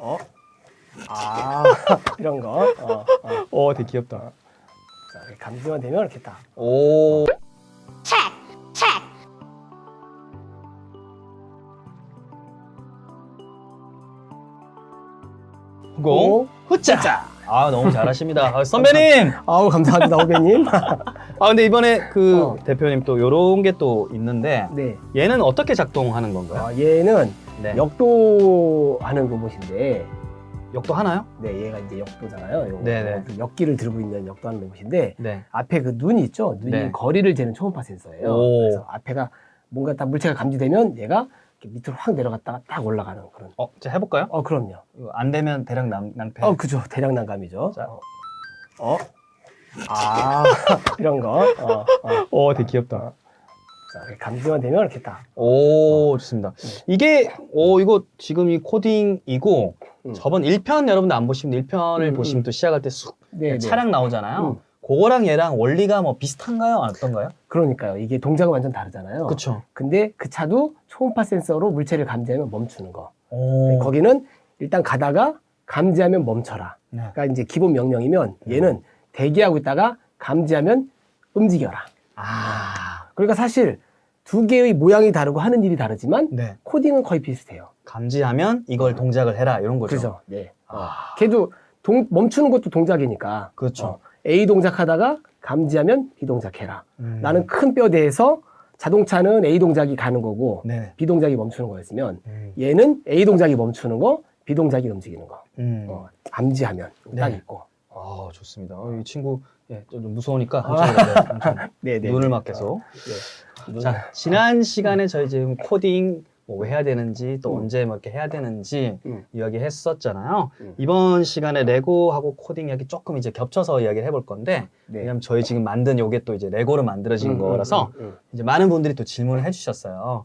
어? 아, 이런 거. 어, 어. 어, 되게 귀엽다. 자, 이렇게 감지만 되면 이렇게 딱. 오. 고 후짜. 아 너무 잘하십니다. 아, 선배님. 아우, 감사합니다, 후배님. 아 근데 이번에 그 어. 대표님 또 요런 게 또 있는데 네. 얘는 어떻게 작동하는 건가요? 어, 얘는 네. 역도하는 로봇인데, 역도 하나요? 네, 얘가 이제 역도잖아요. 요거. 네네. 그 역기를 들고 있는 역도하는 로봇인데, 네. 앞에 그 눈이 있죠? 눈이 네. 거리를 재는 초음파 센서예요. 오. 그래서 앞에가 뭔가 딱 물체가 감지되면 얘가 이렇게 밑으로 확 내려갔다가 딱 올라가는 그런. 어, 자 해볼까요? 어, 그럼요. 이거 안 되면 대략 낭, 낭패. 어, 그죠. 대량 난감이죠. 자. 어. 어? 아, 이런 거. 어, 어. 어, 되게 귀엽다. 자, 이렇게 감지만 되면 이렇게 딱. 오, 좋습니다. 이게, 오, 이거 지금 이 코딩이고, 음. 저번 1편 여러분들 안 보시면 1편을 음, 보시면 음. 또 시작할 때 쑥, 네, 네. 차량 나오잖아요. 음. 그거랑 얘랑 원리가 뭐 비슷한가요? 어떤가요? 그러니까요. 이게 동작은 완전 다르잖아요. 그쵸. 근데 그 차도 초음파 센서로 물체를 감지하면 멈추는 거. 오. 거기는 일단 가다가 감지하면 멈춰라. 네. 그러니까 이제 기본 명령이면 음. 얘는 대기하고 있다가 감지하면 움직여라. 아. 그러니까 사실 두 개의 모양이 다르고 하는 일이 다르지만 네. 코딩은 거의 비슷해요. 감지하면 이걸 동작을 해라. 이런 거죠. 그죠? 네. 어. 아. 걔도 동- 멈추는 것도 동작이니까. 그렇죠. 어, A 동작하다가 감지하면 B 동작해라. 음. 라는 큰 뼈대에서 자동차는 A 동작이 가는 거고 네. B 동작이 멈추는 거였으면 음. 얘는 A 동작이 멈추는 거, B 동작이 움직이는 거. 음. 어, 감지하면 딱 네. 있고. 아, 좋습니다. 어, 이 친구 예, 좀 무서우니까 아. 한쪽으로 엄청 네네. 눈을 막 계속. 네. 자, 지난 시간에 저희 지금 코딩 뭐 왜 해야 되는지 또 음. 언제 뭐 이렇게 해야 되는지 음. 이야기했었잖아요. 음. 이번 시간에 레고하고 코딩 이야기 조금 이제 겹쳐서 이야기를 해볼 건데 네. 왜냐면 저희 지금 만든 요게 또 이제 레고로 만들어진 음, 거라서 음, 음, 이제 많은 분들이 또 질문을 해주셨어요.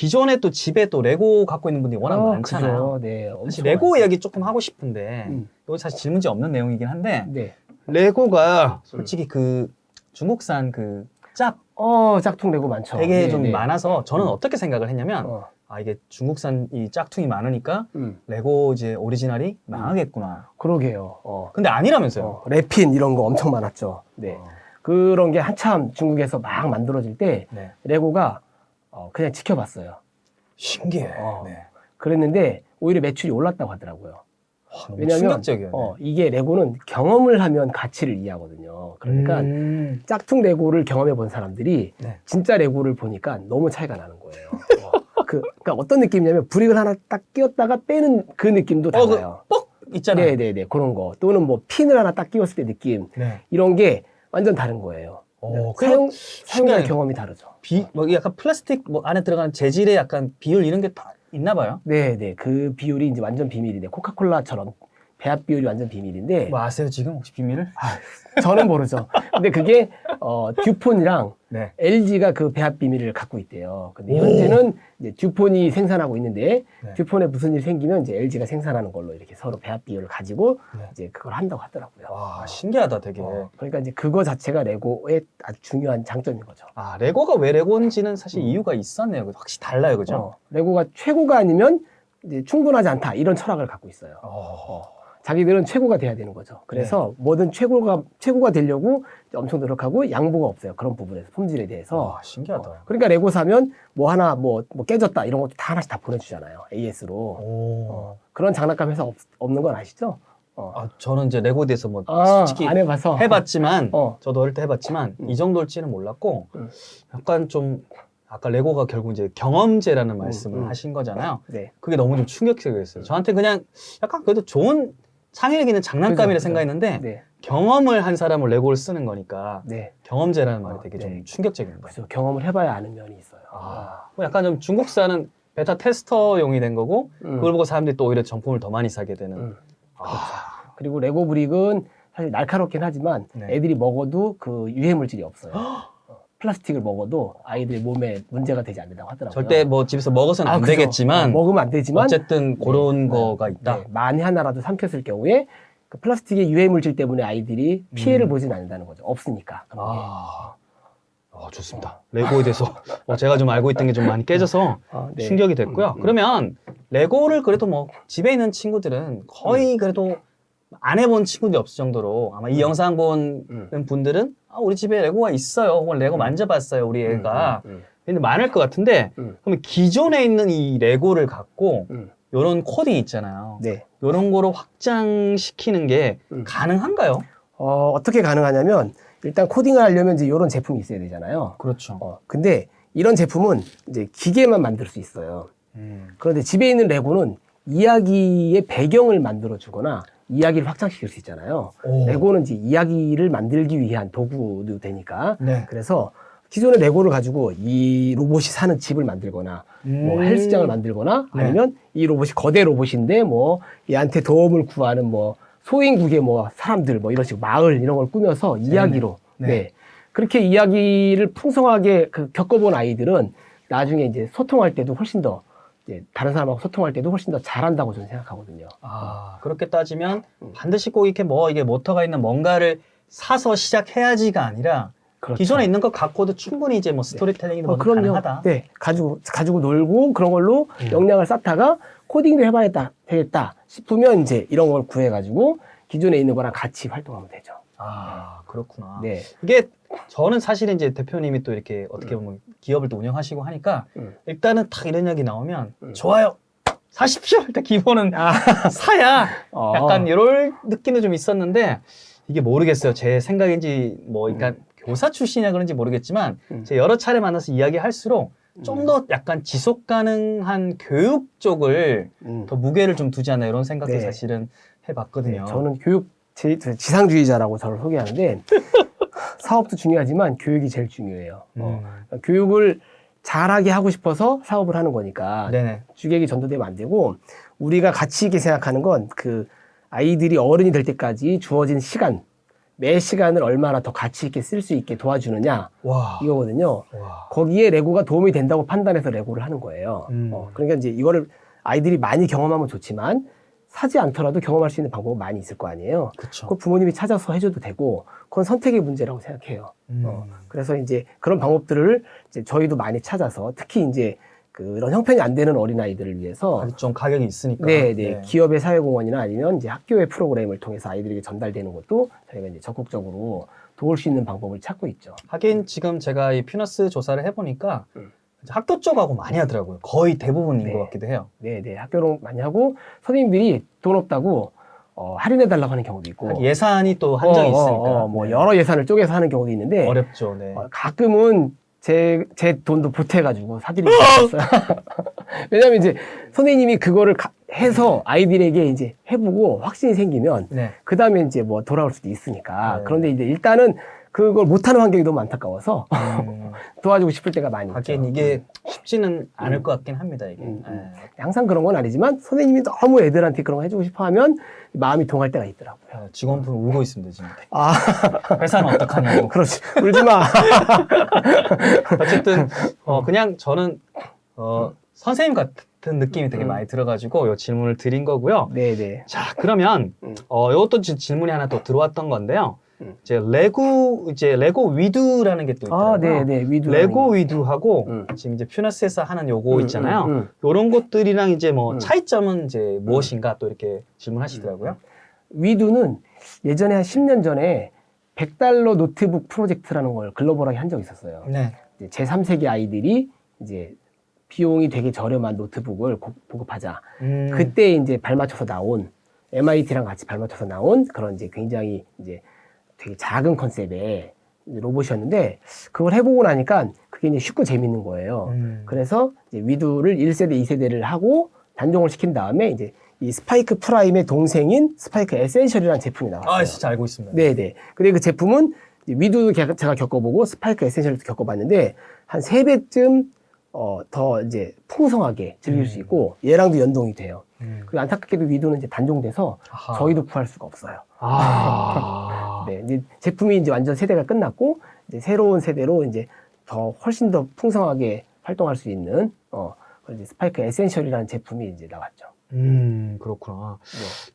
기존에 또 집에 또 레고 갖고 있는 분들이 워낙 어, 많잖아요. 그죠. 네. 사실 엄청 레고 많죠. 이야기 조금 하고 싶은데 음. 이거 사실 질문지 없는 내용이긴 한데 네. 레고가 솔직히 그 중국산 그 짭 어, 짝퉁 레고 많죠. 되게 네, 좀 네. 많아서 저는 음. 어떻게 생각을 했냐면 어. 아 이게 중국산 이 짝퉁이 많으니까 음. 레고 이제 오리지널이 망하겠구나. 그러게요. 어. 근데 아니라면서요. 어, 래핀 이런 거 엄청 많았죠. 네. 어, 그런 게 한참 중국에서 막 만들어질 때 네. 레고가 어, 그냥 지켜봤어요. 신기해. 어. 네. 그랬는데 오히려 매출이 올랐다고 하더라고요. 와, 너무 왜냐면 충격적이에요. 어, 이게 레고는 경험을 하면 가치를 이해하거든요. 그러니까 음. 짝퉁 레고를 경험해 본 사람들이 네. 진짜 레고를 보니까 너무 차이가 나는 거예요. 어, 그, 그러니까 어떤 느낌이냐면 브릭을 하나 딱 끼웠다가 빼는 그 느낌도 어, 그 달라요. 뻑 있잖아요. 네네네 그런 거 또는 뭐 핀을 하나 딱 끼웠을 때 느낌 네. 이런 게 완전 다른 거예요. 어, 사용 사용자 신기하네요. 경험이 다르죠. 비, 뭐 약간 플라스틱 뭐 안에 들어가는 재질의 약간 비율 이런 게 다 있나 봐요. 네 네 그 비율이 이제 완전 비밀인데 코카콜라처럼 배합 비율이 완전 비밀인데 뭐 아세요 지금 혹시 비밀을? 저는 모르죠. 근데 그게 어, 듀폰이랑 네. LG가 그 배합 비밀을 갖고 있대요. 근데 오. 현재는 이제 듀폰이 생산하고 있는데 네. 듀폰에 무슨 일이 생기면 이제 LG가 생산하는 걸로 이렇게 서로 배합 비율을 가지고 네. 이제 그걸 한다고 하더라고요. 와 신기하다 되게. 어, 그러니까 이제 그거 자체가 레고의 아주 중요한 장점인 거죠. 아 레고가 왜 레고인지는 사실 음. 이유가 있었네요. 확실히 달라요, 그죠? 어, 레고가 최고가 아니면 이제 충분하지 않다 이런 철학을 갖고 있어요. 어. 자기들은 최고가 돼야 되는 거죠. 그래서 네. 뭐든 최고가 최고가 되려고 엄청 노력하고 양보가 없어요. 그런 부분에서 품질에 대해서. 와 신기하다. 어, 그러니까 레고 사면 뭐 하나 뭐, 뭐 깨졌다 이런 것도 다 하나씩 다 보내주잖아요. AS로. 오. 어, 그런 장난감 회사 없, 없는 건 아시죠? 어. 아 저는 이제 레고에 대해서 뭐 아, 솔직히 안 해봐서. 해봤지만 어. 저도 어릴 때 해봤지만 음. 이 정도일지는 몰랐고 음. 약간 좀 아까 레고가 결국 이제 경험제라는 말씀을 음. 하신 거잖아요. 네. 그게 너무 좀 충격적이었어요. 저한테 그냥 약간 그래도 좋은 창의력 있는 장난감이라. 생각했는데 네. 경험을 한 사람을 레고를 쓰는 거니까 네. 경험제라는 말이 어, 되게 네. 좀 충격적인 거예요. 그래서 경험을 해봐야 아는 면이 있어요. 아, 뭐 약간 좀 중국산은 베타 테스터용이 된 거고 음. 그걸 보고 사람들이 또 오히려 정품을 더 많이 사게 되는. 음. 아, 그리고 레고 브릭은 사실 날카롭긴 하지만 네. 애들이 먹어도 그 유해 물질이 없어요. 어, 플라스틱을 먹어도 아이들의 몸에 문제가 되지 않는다고 하더라고요. 절대 뭐 집에서 먹어서는 아, 안 그죠. 되겠지만 어, 먹으면 안 되지만 어쨌든 그런 네. 거가 있다. 네, 만에 하나라도 삼켰을 경우에 그 플라스틱의 유해 물질 때문에 아이들이 피해를 음. 보진 않는다는 거죠. 없으니까. 아, 어, 좋습니다. 레고에 대해서 어, 제가 좀 알고 있던 게 좀 많이 깨져서 아, 네. 충격이 됐고요. 음, 음. 그러면 레고를 그래도 뭐 집에 있는 친구들은 거의 음. 그래도 안 해본 친구들이 없을 정도로 아마 이 영상 본 음. 분들은 아, 우리 집에 레고가 있어요. 혹은 레고 만져봤어요. 우리 애가. 음, 음, 근데 많을 것 같은데 음. 그러면 기존에 있는 이 레고를 갖고 음. 이런 코딩 있잖아요. 네. 이런 거로 확장시키는 게 음. 가능한가요? 어, 어떻게 가능하냐면 일단 코딩을 하려면 이제 이런 제품이 있어야 되잖아요. 그렇죠. 어, 근데 이런 제품은 이제 기계만 만들 수 있어요. 그런데 집에 있는 레고는 이야기의 배경을 만들어 주거나 이야기를 확장시킬 수 있잖아요. 오. 레고는 이제 이야기를 만들기 위한 도구도 되니까. 네. 그래서 기존의 레고를 가지고 이 로봇이 사는 집을 만들거나 뭐 음. 헬스장을 만들거나 네. 아니면 이 로봇이 거대 로봇인데 뭐 얘한테 도움을 구하는 뭐 소인국의 뭐 사람들 뭐 이런 식으로 마을 이런 걸 꾸며서 이야기로 네. 네. 그렇게 이야기를 풍성하게 그 겪어본 아이들은 나중에 이제 소통할 때도 훨씬 더 이제 다른 사람하고 소통할 때도 훨씬 더 잘한다고 저는 생각하거든요. 아, 그렇게 따지면 음. 반드시 꼭 이렇게 뭐 이게 모터가 있는 뭔가를 사서 시작해야지가 아니라 그렇죠. 기존에 있는 것 갖고도 충분히 이제 뭐 스토리텔링이든 어, 뭐든 그럼요. 가능하다. 네, 가지고 가지고 놀고 그런 걸로 음. 역량을 쌓다가 코딩도 해봐야겠다 되겠다 싶으면 이제 이런 걸 구해가지고 기존에 있는 거랑 같이 활동하면 되죠. 아, 그렇구나. 네, 이게 저는 사실은 이제 대표님이 또 이렇게 어떻게 보면 기업을 또 운영하시고 하니까 음. 일단은 딱 이런 이야기 나오면 음. 좋아요. 사십시오. 일단 기본은 아, 사야 어. 약간 이런 느낌도 좀 있었는데 이게 모르겠어요. 제 생각인지 뭐 그러니까 교사 출신이라 그런지 모르겠지만 음. 제가 여러 차례 만나서 이야기할수록 좀 더 약간 지속 가능한 교육 쪽을 음. 더 무게를 좀 두지 않나 이런 생각도 네. 사실은 네, 해봤거든요. 저는 교육 지, 지상주의자라고 저를 소개하는데 사업도 중요하지만 교육이 제일 중요해요. 어, 음. 교육을 잘하게 하고 싶어서 사업을 하는 거니까 네네. 주객이 전도되면 안 되고 우리가 가치 있게 생각하는 건 그 아이들이 어른이 될 때까지 주어진 시간 매 시간을 얼마나 더 가치 있게 쓸 수 있게 도와주느냐 와. 이거거든요. 와. 거기에 레고가 도움이 된다고 판단해서 레고를 하는 거예요. 음. 어, 그러니까 이제 이거를 아이들이 많이 경험하면 좋지만 사지 않더라도 경험할 수 있는 방법은 많이 있을 거 아니에요. 그쵸. 그걸 부모님이 찾아서 해줘도 되고 그건 선택의 문제라고 생각해요. 음. 어, 그래서 이제 그런 방법들을 이제 저희도 많이 찾아서 특히 이제 그런 형편이 안 되는 어린아이들을 위해서 아직 좀 가격이 있으니까. 네, 네. 기업의 사회공헌이나 아니면 이제 학교의 프로그램을 통해서 아이들에게 전달되는 것도 저희가 이제 적극적으로 도울 수 있는 방법을 찾고 있죠. 하긴 지금 제가 이 피너스 조사를 해보니까 음. 학교 쪽하고 많이 하더라고요. 거의 대부분인 네. 것 같기도 해요. 네, 네. 학교로 많이 하고 선생님들이 돈 없다고 어, 할인해 달라고 하는 경우도 있고 예산이 또 한정이 어, 어, 있으니까. 어, 뭐 네. 여러 예산을 쪼개서 하는 경우도 있는데 어렵죠. 네. 어, 가끔은 제, 제 돈도 보태가지고 사드리고 있어요. 왜냐면 이제 선생님이 그거를 가- 해서 아이들에게 이제 해보고 확신이 생기면 네. 그 다음에 이제 뭐 돌아올 수도 있으니까. 네. 그런데 이제 일단은 그걸 못하는 환경이 너무 안타까워서 음, 도와주고 싶을 때가 많이 있죠. 하긴 이게 쉽지는 않을 것 같긴 합니다. 이게. 음, 음. 네. 항상 그런 건 아니지만 선생님이 너무 애들한테 그런 거 해주고 싶어 하면 마음이 동할 때가 있더라고요. 네, 직원분 울고 있습니다 지금. 아, 회사는 어떡하냐고. 그렇지. 울지 마. 어쨌든 어, 그냥 저는 어, 선생님 같은 느낌이 되게 음. 많이 들어가지고 이 질문을 드린 거고요. 네네. 자 그러면 음. 어, 이것도 지- 질문이 하나 또 들어왔던 건데요. 음. 이제 레고 이제 레고 위두라는 게 또 있더라고요. 아, 네 네. 위드. 레고 위두하고 음. 지금 이제 퓨너스에서 하는 요거 있잖아요. 음, 음. 요런 것들이랑 이제 뭐 음. 차이점은 이제 무엇인가 또 이렇게 질문하시더라고요. 위두는 예전에 한 10년 전에 100달러 노트북 프로젝트라는 걸 글로벌하게 한 적이 있었어요. 네. 이제 제3세기 아이들이 이제 비용이 되게 저렴한 노트북을 고- 보급하자. 음. 그때 이제 발맞춰서 나온 MIT랑 같이 발맞춰서 나온 그런 이제 굉장히 이제 되게 작은 컨셉의 로봇이었는데 그걸 해보고 나니까 그게 이제 쉽고 재밌는 거예요. 음. 그래서 이제 위두를 1세대, 2세대를 하고 단종을 시킨 다음에 이제 이 스파이크 프라임의 동생인 스파이크 에센셜이라는 제품이 나왔어요. 아 진짜 알고 있습니다. 네네. 근데 그 제품은 위두도 게- 제가 겪어보고 스파이크 에센셜도 겪어봤는데 한 세 배쯤 어, 더 이제 풍성하게 즐길 수 음. 있고 얘랑도 연동이 돼요. 음. 그리고 안타깝게도 위두는 이제 단종돼서 아하. 저희도 구할 수가 없어요. 아. 네, 이제 제품이 이제 완전 세대가 끝났고 이제 새로운 세대로 이제 더 훨씬 더 풍성하게 활동할 수 있는 어 이제 스파이크 에센셜이라는 제품이 이제 나왔죠. 음, 그렇구나.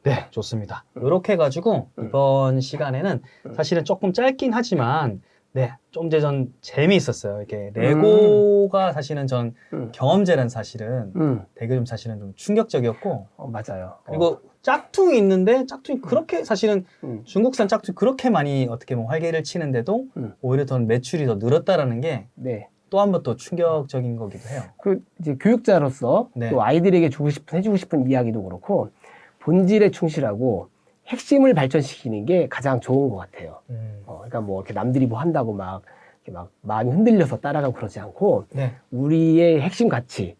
네, 좋습니다. 이렇게 해가지고 음. 이번 시간에는 음. 사실은 조금 짧긴 하지만 네, 좀 전에 전 재미있었어요. 이렇게 레고가 사실은 전 음. 경험제란 사실은 음, 되게 좀 사실은 좀 충격적이었고 어, 맞아요. 그리고 짝퉁이 있는데 짝퉁이 그렇게 사실은 음. 중국산 짝퉁이 그렇게 많이 어떻게 보면 활개를 치는데도 음. 오히려 더 매출이 더 늘었다라는 게또한 네. 번또 충격적인 거기도 해요. 그 이제 교육자로서 네. 또 아이들에게 주고 싶은 해주고 싶은 이야기도 그렇고 본질에 충실하고 핵심을 발전시키는 게 가장 좋은 것 같아요. 음. 어, 그러니까 뭐 이렇게 남들이 뭐 한다고 막 이렇게 막 마음이 흔들려서 따라가고 그러지 않고 네. 우리의 핵심 가치,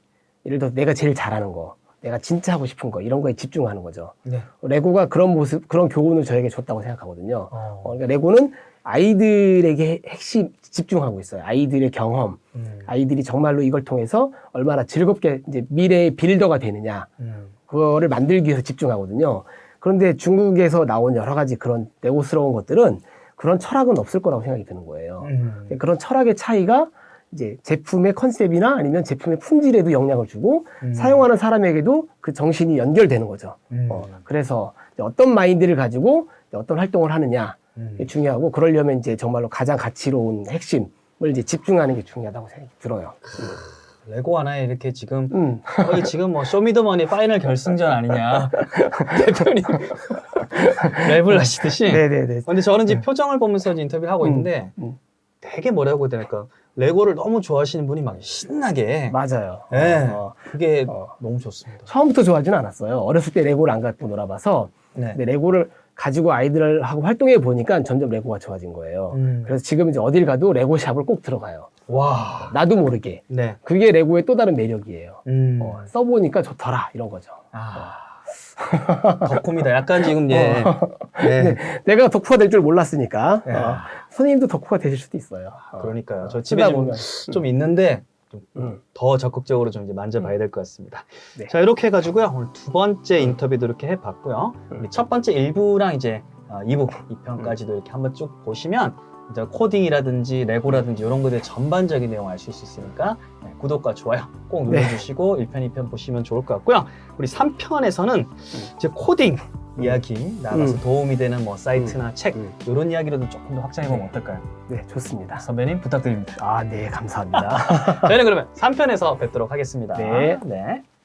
예를 들어 내가 제일 잘하는 거, 내가 진짜 하고 싶은 거 이런 거에 집중하는 거죠. 네. 레고가 그런 모습, 그런 교훈을 저에게 줬다고 생각하거든요. 어. 어, 그러니까 레고는 아이들에게 핵심 집중하고 있어요. 아이들의 경험, 음. 아이들이 정말로 이걸 통해서 얼마나 즐겁게 이제 미래의 빌더가 되느냐, 음. 그거를 만들기 위해서 집중하거든요. 그런데 중국에서 나온 여러 가지 그런 레고스러운 것들은 그런 철학은 없을 거라고 생각이 드는 거예요. 음. 그런 철학의 차이가 이제 제품의 컨셉이나 아니면 제품의 품질에도 영향을 주고 음. 사용하는 사람에게도 그 정신이 연결되는 거죠. 음. 어, 그래서 어떤 마인드를 가지고 어떤 활동을 하느냐 음. 게 중요하고 그러려면 이제 정말로 가장 가치로운 핵심을 이제 집중하는 게 중요하다고 생각이 들어요. 레고 하나에 이렇게 지금 음, 거의 지금 뭐 쇼미더머니 파이널 결승전 아니냐 대표님 랩을 하시듯이 네네네. 근데 저는 이제 표정을 보면서 인터뷰를 하고 음, 있는데 음. 되게 뭐라고 해야 될까 레고를 너무 좋아하시는 분이 막 신나게 맞아요. 네. 어, 그게 어. 너무 좋습니다. 처음부터 좋아하지는 않았어요. 어렸을 때 레고를 안 갖고 놀아봐서 네. 근데 레고를 가지고 아이들하고 활동해 보니까 점점 레고가 좋아진 거예요. 음. 그래서 지금 이제 어딜 가도 레고 jap을 꼭 들어가요. 와. 나도 모르게. 네. 그게 레고의 또 다른 매력이에요. 음. 어, 써보니까 좋더라 이런 거죠. 아. 덕후입니다. 약간 지금 예. 네. 내가 덕후가 될 줄 몰랐으니까 어, 야. 선생님도 덕후가 되실 수도 있어요. 어. 그러니까요. 저 어, 집에 쓰다 좀, 보면. 좀 있는데 좀 음. 더 적극적으로 좀 이제 만져봐야 될 것 같습니다. 네. 자 이렇게 해가지고요 오늘 두 번째 인터뷰도 이렇게 해봤고요. 음. 우리 첫 번째 1부랑 이제 어, 2부 2편까지도 이렇게 한번 쭉 보시면 이제 코딩이라든지 레고라든지 이런 것들 전반적인 내용 을 아실 수 있으니까 네, 구독과 좋아요 꼭 네. 눌러주시고 1편 2편 보시면 좋을 것 같고요. 우리 3편에서는 이제 코딩 이야기 나가서 음. 도움이 되는 뭐 사이트나 책 음. 이런 이야기로도 조금 더 확장해 보면 네. 어떨까요? 네, 좋습니다. 선배님 부탁드립니다. 아, 네, 감사합니다. 저희는 그러면 3편에서 뵙도록 하겠습니다. 네. 네.